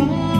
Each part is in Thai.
my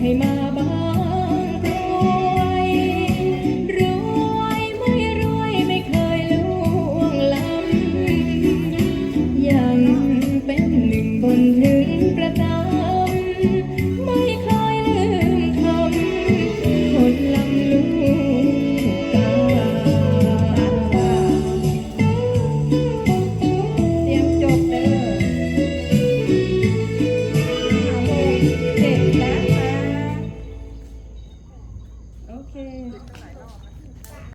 ให้มา